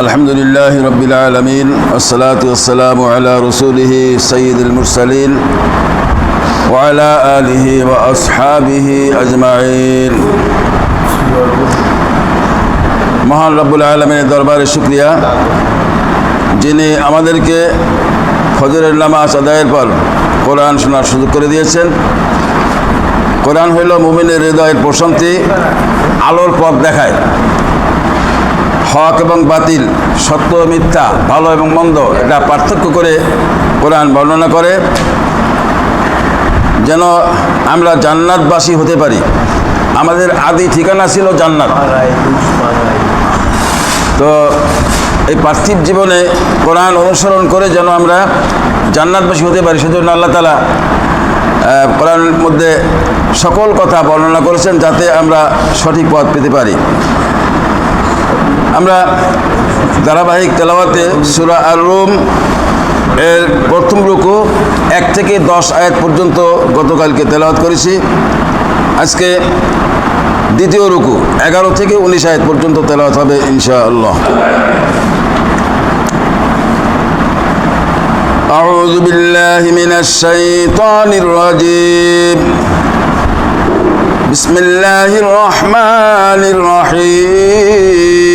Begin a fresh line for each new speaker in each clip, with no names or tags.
الحمد لله رب العالمين والصلاة والسلام على رسوله سيد المرسلين وعلى آله وأصحابه أجمعين মহান রব্বুল আলমের দরবারে শুক্রিয়া যিনি আমাদেরকে ফজরের নামাজ আদায়ের পর কোরআন শোনার সুযোগ করে দিয়েছেন কোরআন হইল মুমিনের হৃদয়ের প্রশান্তি আলোর পথ দেখায় হক এবং বাতিল, সত্য মিথ্যা, ভালো এবং মন্দ, এটা পার্থক্য করে কোরআন বর্ণনা করে। যেন আমরা জান্নাতবাসী হতে পারি। আমাদের আদি ঠিকানা ছিল জান্নাত। তো এই পার্থিব জীবনে কোরআন অনুসরণ করে যেন আমরা জান্নাতবাসী হতে পারি, সেজন্য আল্লাহ তালা কোরআনের মধ্যে সকল কথা বর্ণনা করেছেন যাতে আমরা সঠিক পথ পেতে পারি। আমরা ধারাবাহিক তেলাওয়াতে সুরা আর রুম এর প্রথম রুকু এক থেকে দশ আয়াত পর্যন্ত গতকালকে তেলাওয়াত করেছি আজকে দ্বিতীয় রুকু এগারো থেকে উনিশ আয়াত পর্যন্ত তেলাওয়াত হবে ইনশাআল্লাহ أعوذ بالله من الشيطان الرجيم بسم الله الرحمن الرحيم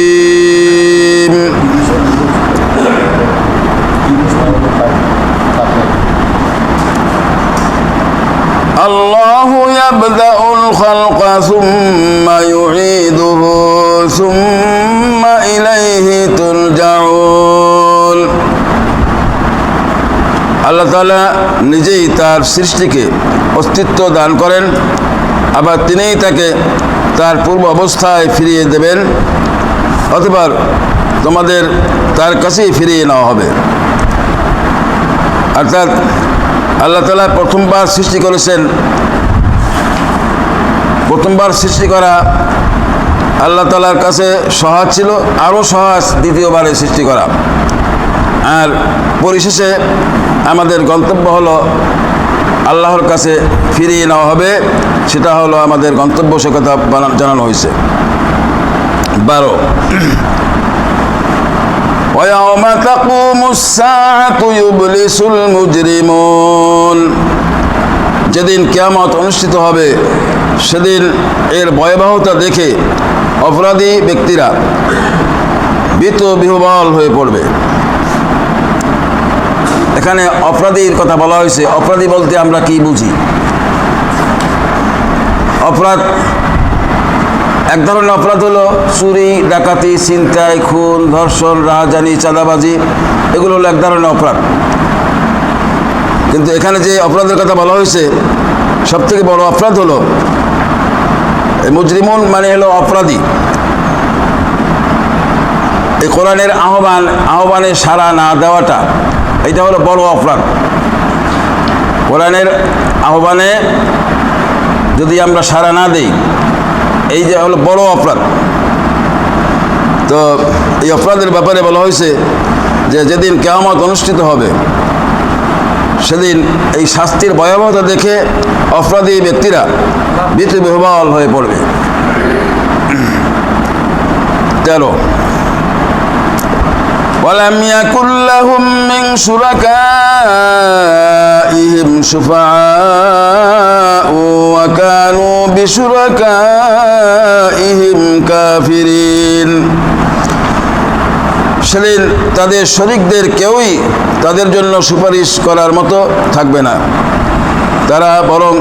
الله يبدأ الخلق ثم يعيده ثم إليه ترجعون আল্লাহ তালা নিজেই তার সৃষ্টিকে অস্তিত্ব দান করেন আবার তিনিই তাকে তার পূর্ব অবস্থায় ফিরিয়ে দেবেন, অথবা তোমাদের তার কাছেই ফিরিয়ে নেওয়া হবে। অর্থাৎ আল্লাহ তালা প্রথমবার সৃষ্টি করেছেন। প্রথমবার সৃষ্টি করা আল্লাহ তালার কাছে সহজ ছিল, আরও সহজ দ্বিতীয়বারে সৃষ্টি করা। আর পরিশেষে আমাদের গন্তব্য হলো আল্লাহর কাছে ফিরিয়ে নেওয়া হবে। সেটা হলো আমাদের গন্তব্য সে কথা বানা- জানানো হয়েছে বারো ويوم تقوم الساعة يبلس المجرمون যেদিন কেয়ামত অনুষ্ঠিত হবে সেদিন এর ভয়াবহতা দেখে অপরাধী ব্যক্তিরা বিত বিহবল হয়ে পড়বে এখানে অপরাধীর কথা বলা হয়েছে অপরাধী বলতে আমরা কি বুঝি অপরাধ। এক ধরনের অপরাধ হলো চুরি, ডাকাতি, ছিনতাই, খুন, ধর্ষণ, রাহাজানি, চাঁদাবাজি, এগুলো হলো এক ধরনের অপরাধ। কিন্তু এখানে যে অপরাধের কথা বলা হয়েছে সব থেকে বড় অপরাধ হলো এই মুজরিমুন মানে হলো অপরাধী। এই কোরআনের আহ্বান, আহ্বানে সাড়া না দেওয়াটা, এটা হলো বড় অপরাধ। কোরআনের আহ্বানে যদি আমরা সাড়া না দেই এই যে হলো বড় অপরাধ তো এই অপরাধের ব্যাপারে বলা হয়েছে যে যেদিন কেয়ামত অনুষ্ঠিত হবে সেদিন এই শাস্তির ভয়াবহতা দেখে অপরাধী ব্যক্তিরা বিত বিহবল হয়ে পড়বে তেরো ولم يكن لهم من شركائهم شفعاء وكانوا بشركائهم كافرين সেদিন তাদের শরিকদের কেউই তাদের জন্য সুপারিশ করার মতো থাকবে না তারা বরং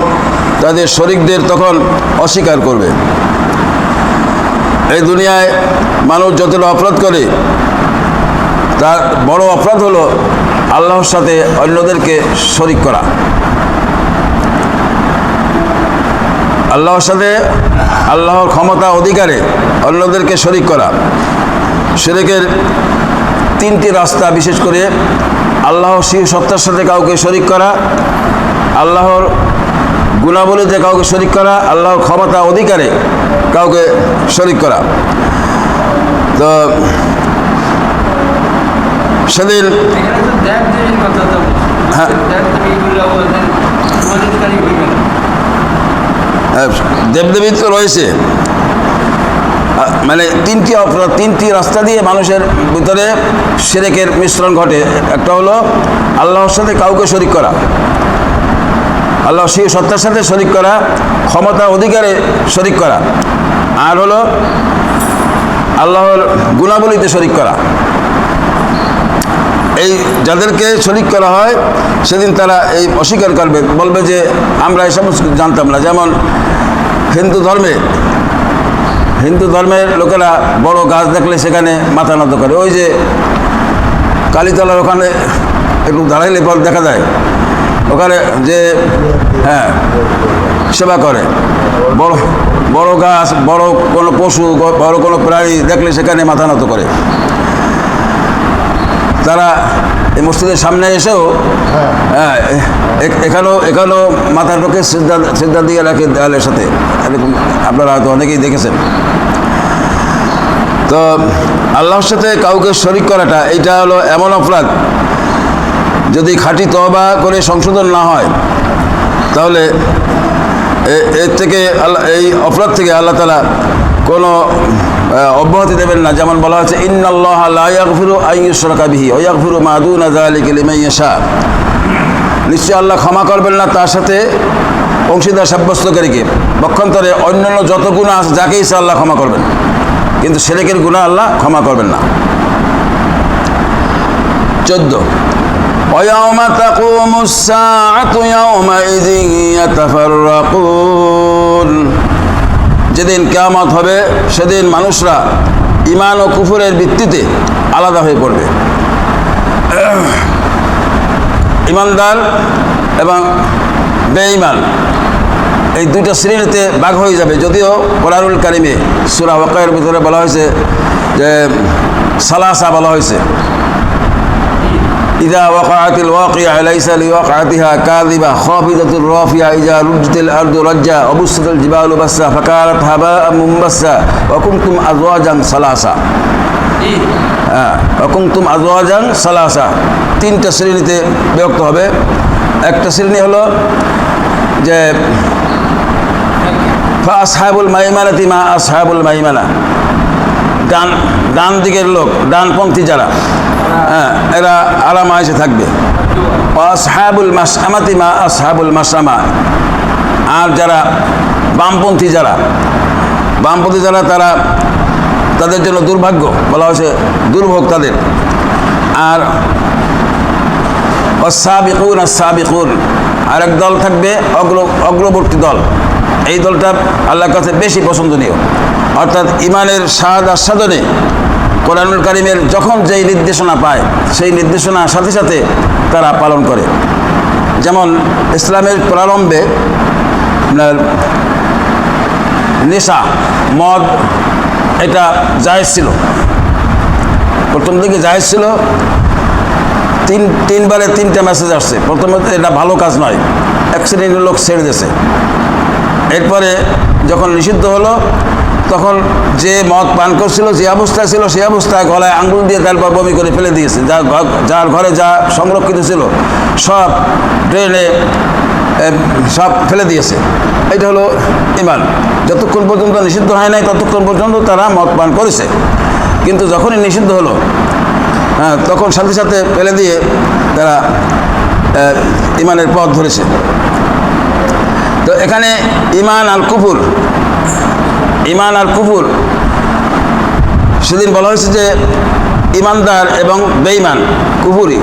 তাদের শরিকদের তখন অস্বীকার করবে এই দুনিয়ায় মানুষ যতটা অপরাধ করে তার বড় অপরাধ হলো আল্লাহর সাথে অন্যদেরকে শরিক করা আল্লাহর সাথে আল্লাহর ক্ষমতা অধিকারে অন্যদেরকে শরিক করা সেরেকের তিনটি রাস্তা বিশেষ করে আল্লাহ শিব সত্তার সাথে কাউকে শরিক করা আল্লাহর গুণাবলীতে কাউকে শরিক করা আল্লাহর ক্ষমতা অধিকারে কাউকে শরিক করা তো সেদিন। হ্যাঁ।
দেব দেবীগুলো বলছেন মদতকারী হইবে না।
আহ, দেবদেবী তো রয়েছে। মানে তিনটি অপরাধ, তিনটি রাস্তা দিয়ে মানুষের ভিতরে সেরেকের মিশ্রণ ঘটে। একটা হলো আল্লাহর সাথে কাউকে শরিক করা। আল্লাহ সেই সত্তার সাথে শরিক করা, ক্ষমতা, অধিকারে শরিক করা। আর হলো আল্লাহর গুণাবলীতে শরিক করা। এই যাদেরকে শরিক করা হয়, সেদিন তারা এই অস্বীকার করবে। বলবে যে, আমরা এই সমস্ত জানতাম না। যেমন হিন্দু ধর্মে, হিন্দু ধর্মের লোকেরা বড় গাছ দেখলে সেখানে মাথা নত করে। ওই যে কালীতলার ওখানে একটু দাঁড়াইলে পর দেখা যায়। ওখানে যে হ্যাঁ সেবা করে। বড় বড় গাছ, বড় কোনো পশু, বড় কোনো প্রাণী দেখলে সেখানে মাথা নত করে। তারা এই মসজিদের সামনে এসেও হ্যাঁ এখানেও এখানেও মাথার পক্ষে সিদ্ধা সিদ্ধা দিয়ে রাখে দেওয়ালের সাথে। এরকম আপনারা হয়তো অনেকেই দেখেছেন। তো আল্লাহর সাথে কাউকে শরিক করাটা এটা হলো এমন অপরাধ যদি খাঁটি তবা করে সংশোধন না হয়, তাহলে এর থেকে এই অপরাধ থেকে আল্লাহ তালা কোনো অব্যাহতি দেবেন না যেমন বলা হচ্ছে ইন্নাল্লাহ লা ইয়াগফিরু আন ইউশরাকা বিহি ওয়া ইয়াগফিরু মা দুনা যালিকা লিমান ইয়াশা নিশ্চয় আল্লাহ ক্ষমা করবেন না তার সাথে অংশীদার সাব্যস্তকারীকে পক্ষান্তরে অন্যান্য যত গুণা আছে যাকে ইচ্ছা আল্লাহ ক্ষমা করবেন কিন্তু সেরেকের গুণা আল্লাহ ক্ষমা করবেন না চোদ্দ ويوم تقوم الساعة يومئذ يتفرقون যেদিন কেয়ামত হবে, সেদিন মানুষরা ইমান ও কুফুরের ভিত্তিতে আলাদা হয়ে পড়বে। ইমানদার এবং বেঈমান, এই দুইটা শ্রেণীতে ভাগ হয়ে যাবে। যদিও কোরআনুল কারিমে সুরা ওয়াকায়ের ভিতরে বলা হয়েছে যে সালাসা বলা হয়েছে। إذا وقعت الواقعة ليس لوقعتها كاذبة خافضة رافعة إذا رجت الأرض رجا وبست الجبال بسا فكانت هباء منبسا وكنتم أزواجا ثلاثة
এই
হ্যাঁ অকুমতুম আজওয়াজান সালাসা তিনটা শ্রেণীতে বিভক্ত হবে একটা শ্রেণী হলো যে আসহাবুল মাইমানাতি মা আসহাবুল মাইমানা ডান ডান দিকের লোক ডানপন্থী যারা হ্যাঁ এরা আরাম আয়সে থাকবে। আসহাবুল মাসামাতি মা আসহাবুল মাসামা আর যারা বামপন্থী যারা বামপন্থী যারা তারা তাদের জন্য দুর্ভাগ্য, বলা হয়েছে দুর্ভোগ তাদের। আর অসাবিকুন আসাবিকুন আর এক দল থাকবে অগ্র অগ্রবর্তী দল। এই দলটা আল্লাহর কাছে বেশি পছন্দনীয়। অর্থাৎ ইমানের স্বাদ আস্বাদনে কোরআনুল কারিমের যখন যেই নির্দেশনা পায়, সেই নির্দেশনার সাথে সাথে তারা পালন করে। যেমন ইসলামের প্রারম্ভে নেশা, মদ, এটা জায়েজ ছিল। প্রথম দিকে জায়েজ ছিল, তিন, তিনবারে তিনটা মেসেজ আসছে। প্রথমত এটা ভালো কাজ নয় শ্রেণির লোক ছেড়ে দিয়েছে। এরপরে যখন নিষিদ্ধ হলো তখন যে মদ পান করছিল, যে অবস্থায় ছিল, সেই অবস্থায় গলায় আঙ্গুল দিয়ে তারপর বমি করে ফেলে দিয়েছে। যা যার ঘরে যা সংরক্ষিত ছিল, সব ড্রেনে সব ফেলে দিয়েছে। এটা হলো ইমান। যতক্ষণ পর্যন্ত নিষিদ্ধ হয় নাই, ততক্ষণ পর্যন্ত তারা মদ পান করেছে। কিন্তু যখনই নিষিদ্ধ হলো হ্যাঁ তখন সাথে সাথে ফেলে দিয়ে তারা ইমানের পথ ধরেছে। তো এখানে ইমান আর কুফুর ইমান আর কুপুর সেদিন বলা হয়েছে যে ইমানদার এবং বেঈমান কুপুরি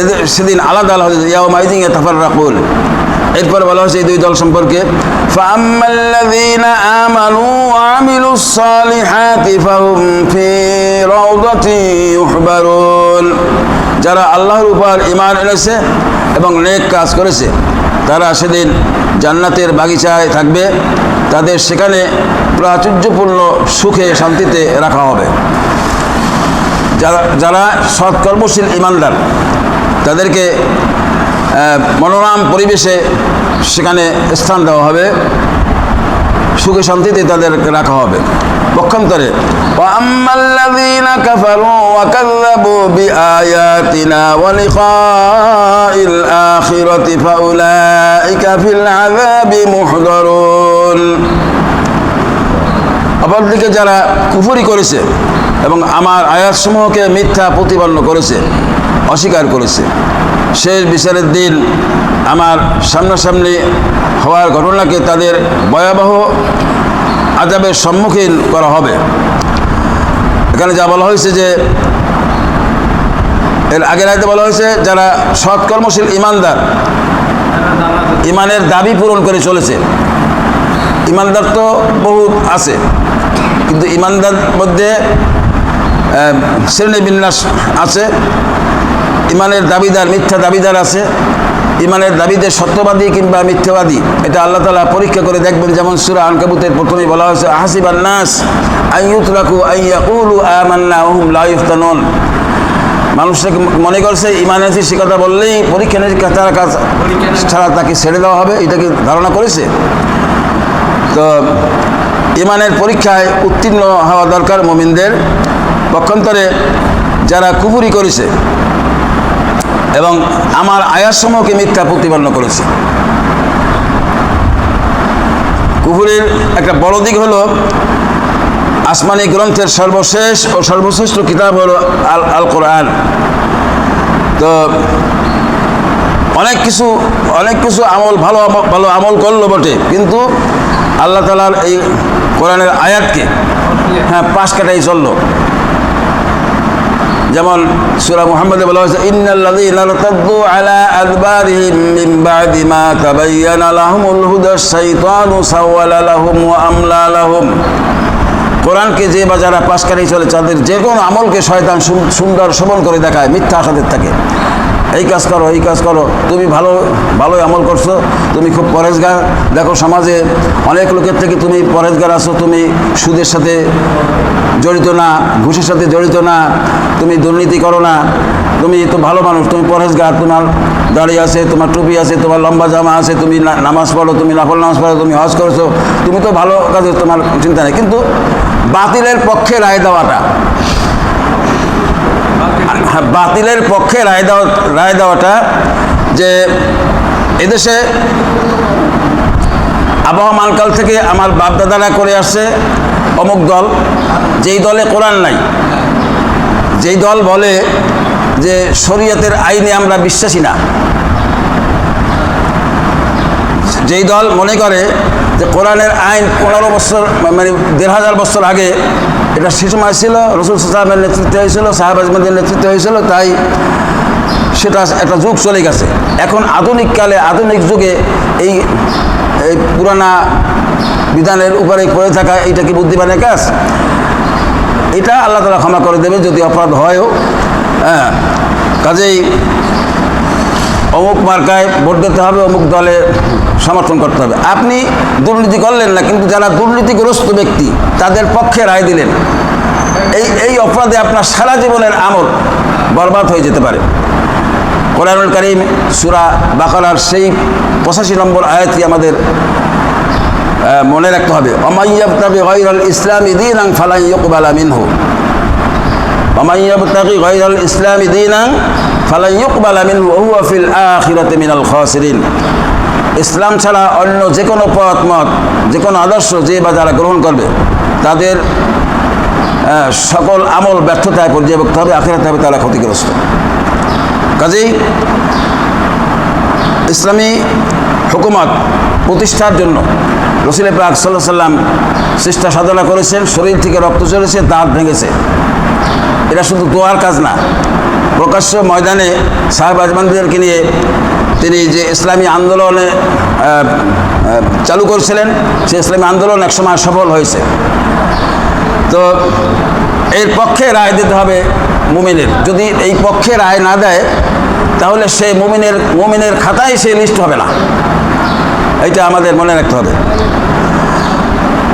এদের সেদিন আলাদা আলাদা ইয়াও মাইজিং এ তাফার রাকুল এরপরে বলা হয়েছে এই দুই দল সম্পর্কে যারা আল্লাহর উপর ইমান এনেছে এবং নেক কাজ করেছে, তারা সেদিন জান্নাতের বাগিচায় থাকবে। তাদের সেখানে প্রাচুর্যপূর্ণ সুখে শান্তিতে রাখা হবে। যারা যারা সৎকর্মশীল ইমানদার, তাদেরকে মনোরম পরিবেশে সেখানে স্থান দেওয়া হবে। সুখে শান্তিতে তাদের রাখা হবে। পক্ষান্তরে আখিরতি অপরদিকে যারা কুফরি করেছে এবং আমার আয়াতসমূহকে মিথ্যা প্রতিপন্ন করেছে, অস্বীকার করেছে, শেষ বিচারের দিন আমার সামনাসামনি হওয়ার ঘটনাকে তাদের ভয়াবহ আজাবের সম্মুখীন করা হবে। এখানে যা বলা হয়েছে যে, এর আগের আয়তে বলা হয়েছে, যারা সৎকর্মশীল ইমানদার, ইমানের দাবি পূরণ করে চলেছে। ইমানদার তো বহুত আছে। কিন্তু ইমানদার মধ্যে আহ, শ্রেণীবিন্যাস আছে। ইমানের দাবিদার মিথ্যা দাবিদার আছে। ইমানের দাবিদের সত্যবাদী কিংবা মিথ্যাবাদী এটা আল্লাহ তালা পরীক্ষা করে দেখবেন। যেমন সুরা আনকাবুতের প্রথমেই বলা হয়েছে হাসিবান নাস আইয়ুতরাকু আইয়াকুলু আমান্না ওহুম লা ইফতানুন। মানুষটাকে মনে করছে ইমান আছে সে কথা বললেই পরীক্ষা নিরীক্ষা তার কাজ ছাড়া তাকে ছেড়ে দেওয়া হবে এটাকে ধারণা করেছে। তো ইমানের পরীক্ষায় উত্তীর্ণ হওয়া দরকার মোমিনদের। পক্ষান্তরে যারা কুপুরি করেছে এবং আমার আয়াসমূহকে মিথ্যা প্রতিপন্ন করেছে। কুপুরের একটা বড় দিক হলো, আসমানি গ্রন্থের সর্বশেষ ও সর্বশ্রেষ্ঠ কিতাব হলো আল আল কোরআন তো অনেক কিছু অনেক কিছু আমল, ভালো ভালো আমল করল বটে, কিন্তু আল্লাহ তালার এই কোরআনের আয়াতকে হ্যাঁ পাশ কাটাই চলল। যেমন সূরা মুহাম্মদে আলা কোরআনকে যে বা যারা পাশ কাটিয়ে চলে, তাদের যে কোনো আমলকে শয়তান সুন্দর শোভন করে দেখায়, মিথ্যা আশাদের থাকে। এই কাজ করো, এই কাজ করো। তুমি ভালো ভালো আমল করছ, তুমি খুব পরেজগার। দেখো সমাজে অনেক লোকের থেকে তুমি পরেজগার আছো, তুমি সুদের সাথে জড়িত না, ঘুষের সাথে জড়িত না, তুমি দুর্নীতি করো না। তুমি তো ভালো মানুষ, তুমি পরেজগার, তোমার দাড়ি আছে, তোমার টুপি আছে, তোমার লম্বা জামা আছে, তুমি নামাজ পড়ো, তুমি নাফল নামাজ পড়ো, তুমি হজ করছ, তুমি তো ভালো কাজে তোমার চিন্তা নেই। কিন্তু বাতিলের পক্ষে রায় দেওয়াটা বাতিলের পক্ষে রায় দেওয়া, রায় দেওয়াটা যে এদেশে আবহাওয়া মানকাল থেকে আমার বাপদাদারা করে আসছে অমুক দল, যেই দলে কোরআন নাই। যেই দল বলে যে শরীয়তের আইনে আমরা বিশ্বাসী না। যেই দল মনে করে যে কোরআনের আইন পনেরো বছর মানে দেড় হাজার বছর আগে এটা সে সময় ছিল রসুল সাহেবের নেতৃত্বে হয়েছিল সাহেব আজমদের নেতৃত্বে হয়েছিল, তাই সেটা একটা যুগ চলে গেছে। এখন আধুনিক কালে আধুনিক যুগে এই এই পুরানা বিধানের উপরে পড়ে থাকা এইটা কি বুদ্ধিমানের কাজ? এটা আল্লাহ তালা ক্ষমা করে দেবে যদি অপরাধ হয়ও। হ্যাঁ কাজেই অমুক মার্কায় ভোট দিতে হবে, অমুক দলে সমর্থন করতে হবে। আপনি দুর্নীতি করলেন না, কিন্তু যারা দুর্নীতিগ্রস্ত ব্যক্তি, তাদের পক্ষে রায় দিলেন। এই এই অপরাধে আপনার সারা জীবনের আমল বরবাদ হয়ে যেতে পারে। কোরআনুল করিম, সুরা বাকারার সেই পঁচাশি নম্বর আয়াতটি আমাদের মনে রাখতে হবে। অমাইয়াবতাবি গৈরল ইসলামী দিন আং ফালাই ইকবালা মিনহু। ومن يبتغي غير الإسلام دينا فلن يقبل منه وهو في الآخرة من الخاسرين ইসলাম ছাড়া অন্য যে কোনো পথ মত যে কোনো আদর্শ যে বা যারা গ্রহণ করবে তাদের আহ, সকল আমল ব্যর্থতায় পর্যায়ভুক্ত হবে আখেরাতে হবে তারা ক্ষতিগ্রস্ত কাজেই ইসলামী হুকুমত প্রতিষ্ঠার জন্য রসুল পাক সাল্লাহ সাল্লাম চেষ্টা সাধনা করেছেন শরীর থেকে রক্ত চলেছে দাঁত ভেঙেছে এটা শুধু দোয়ার কাজ না, প্রকাশ্য ময়দানে সাহেব আজমানদেরকে নিয়ে তিনি যে ইসলামী আন্দোলনে চালু করেছিলেন, সে ইসলামী আন্দোলন একসময় সফল হয়েছে। তো এর পক্ষে রায় দিতে হবে মুমিনের। যদি এই পক্ষে রায় না দেয়, তাহলে সে মুমিনের মুমিনের খাতায় সে লিস্ট হবে না। এটা আমাদের মনে রাখতে হবে।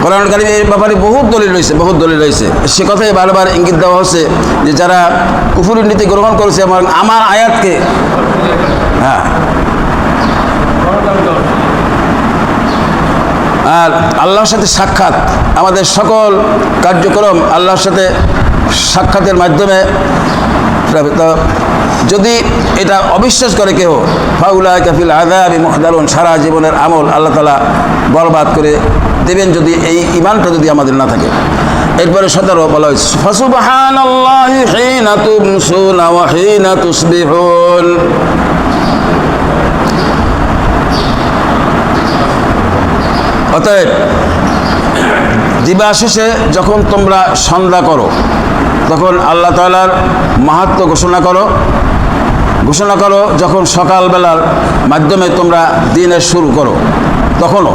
কোরআন এই ব্যাপারে বহুত দলিল রয়েছে, বহুত দলিল রয়েছে। সে কথাই বারবার ইঙ্গিত দেওয়া হচ্ছে যে যারা কুফুরের নীতি গ্রহণ করেছে আমার আমার আয়াতকে হ্যাঁ। আর আল্লাহর সাথে সাক্ষাৎ, আমাদের সকল কার্যক্রম আল্লাহর সাথে সাক্ষাতের মাধ্যমে যদি এটা অবিশ্বাস করে কেউ ফাউলা কাফিল আদাবি মহদারুন, সারা জীবনের আমল আল্লাহ তালা বরবাদ করে দেবেন যদি এই ইমানটা যদি আমাদের না থাকে। এরপরে সতেরো বলা হয়েছে অতএব, দিবা শেষে যখন তোমরা সন্ধ্যা করো, তখন আল্লাহ তালার মাহাত্ম ঘোষণা করো। ঘোষণা করো, যখন সকালবেলার মাধ্যমে তোমরা দিনের শুরু করো, তখনও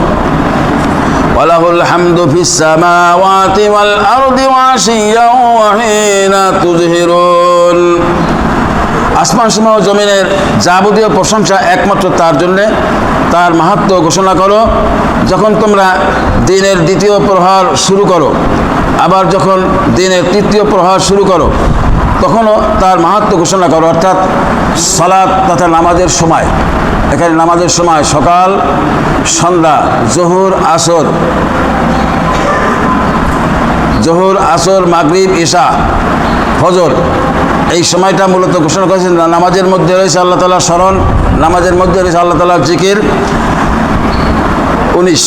ফিস সামাওয়াতি ওয়াল আরদি ওয়াশিয়া ওয়া হিনা তুজহিরুন। আসমান সমূহ জমিনের যাবতীয় প্রশংসা একমাত্র তার জন্যে। তার মাহাত্ম ঘোষণা করো, যখন তোমরা দিনের দ্বিতীয় প্রহার শুরু করো, আবার যখন দিনের তৃতীয় প্রহার শুরু করো, তখনও তার মাহাত্ম ঘোষণা করো, অর্থাৎ সালাদ তথা নামাজের সময়। এখানে নামাজের সময় সকাল, সন্ধ্যা, জহুর, আসর। জহুর, আসর, মাগরিব ঈশা ফজর, এই সময়টা মূলত ঘোষণা করেছেন নামাজের মধ্যে রয়েছে আল্লাহ তালার স্মরণ, নামাজের মধ্যে রয়েছে আল্লাহ তালার জিকির। উনিশ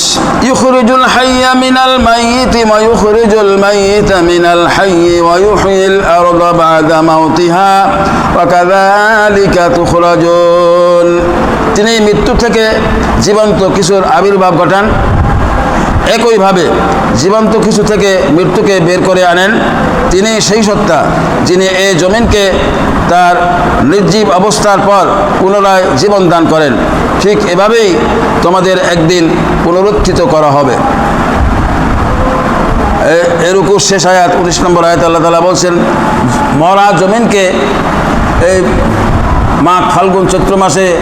হাইয়া মিনাল তিনি মৃত্যু থেকে জীবন্ত কিছুর আবির্ভাব ঘটান। একইভাবে জীবন্ত কিছু থেকে মৃত্যুকে বের করে আনেন। তিনি সেই সত্তা যিনি এ জমিনকে তার নির্জীব অবস্থার পর পুনরায় জীবন দান করেন। ঠিক এভাবেই তোমাদের একদিন পুনরুত্থিত করা হবে। এরকম শেষ আয়াত, উনিশ নম্বর আয়াত আল্লাহ তালা বলছেন, মরা জমিনকে এই মাঘ ফাল্গুন চৈত্র মাসে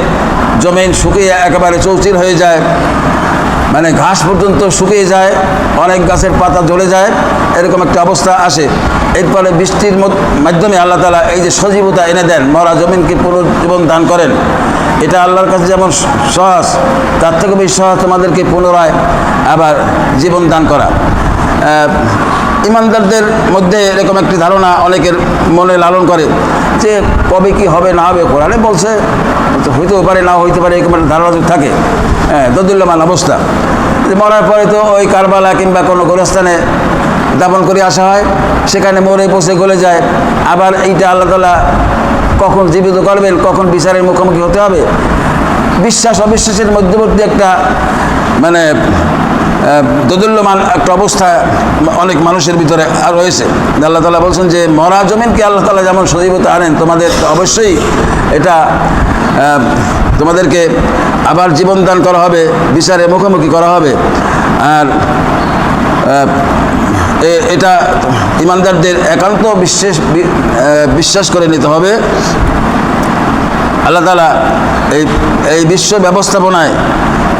জমিন শুকিয়ে একেবারে চৌচির হয়ে যায়। মানে ঘাস পর্যন্ত শুকিয়ে যায়, অনেক গাছের পাতা জ্বলে যায়, এরকম একটা অবস্থা আসে। এরপরে বৃষ্টির মধ্য- মাধ্যমে আল্লাহ তালা এই যে সজীবতা এনে দেন, মরা জমিনকে পুনর্জীবন দান করেন। এটা আল্লাহর কাছে যেমন সহজ, তার থেকে বেশি সহজ তোমাদেরকে পুনরায় আবার জীবন দান করা। ইমানদারদের মধ্যে এরকম একটি ধারণা অনেকের মনে লালন করে। যে কবে কি হবে, না হবে, কোরআনে বলছে হইতেও পারে না হইতে পারে, এরকম ধারণা থাকে হ্যাঁ দদুল্যমান অবস্থা। মরার পরে তো ওই কারবালা কিংবা কোনো গোরস্থানে দাপন করে আসা হয়, সেখানে মরে পচে গলে যায়, আবার এইটা আল্লাহ তালা কখন জীবিত করবেন, কখন বিচারের মুখোমুখি হতে হবে? বিশ্বাস অবিশ্বাসের মধ্যবর্তী একটা মানে দোদুল্যমান একটা অবস্থা অনেক মানুষের ভিতরে রয়েছে আল্লাহ তালা বলছেন যে, মরা জমিনকে আল্লাহ তালা যেমন সজীবতা আনেন, তোমাদের অবশ্যই এটা তোমাদেরকে আবার জীবন দান করা হবে, বিচারে মুখোমুখি করা হবে। আর এটা ইমানদারদের একান্ত বিশ্বাস বিশ্বাস করে নিতে হবে। আল্লাহ তালা এই এই বিশ্ব ব্যবস্থাপনায়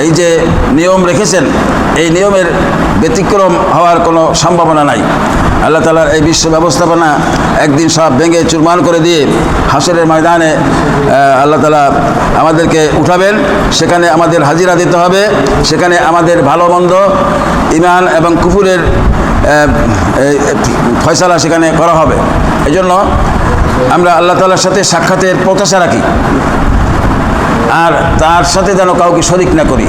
এই যে নিয়ম রেখেছেন এই নিয়মের ব্যতিক্রম হওয়ার কোনো সম্ভাবনা নাই। আল্লাহ তালার এই বিশ্ব ব্যবস্থাপনা একদিন সব ভেঙে চুরমান করে দিয়ে হাসরের ময়দানে আল্লাহ তালা আমাদেরকে উঠাবেন। সেখানে আমাদের হাজিরা দিতে হবে। সেখানে আমাদের ভালো মন্দ ইমান এবং এই ফয়সালা সেখানে করা হবে। এই জন্য আমরা আল্লাহ তালার সাথে সাক্ষাতের প্রত্যাশা রাখি। আর তার সাথে যেন কাউকে শরিক না করি।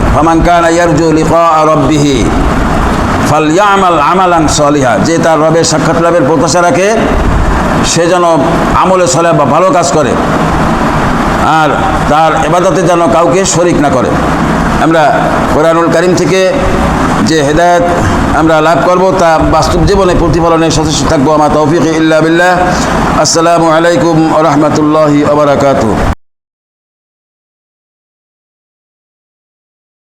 সলিহা, যে তার রবের সাক্ষাৎ লাভের প্রত্যাশা রাখে, সে যেন আমলে সলে বা ভালো কাজ করে, আর তার এবাদতে যেন কাউকে শরিক না করে। আমরা কোরআনুল করিম থেকে যে হেদায়ত আমরা লাভ করব, তা বাস্তব জীবনে প্রতিফলনে সচেষ্ট থাকব। আমার তৌফিক ইল্লা বিল্লাহ। আসসালামু আলাইকুম রহমতুল্লাহি আবরাকাতু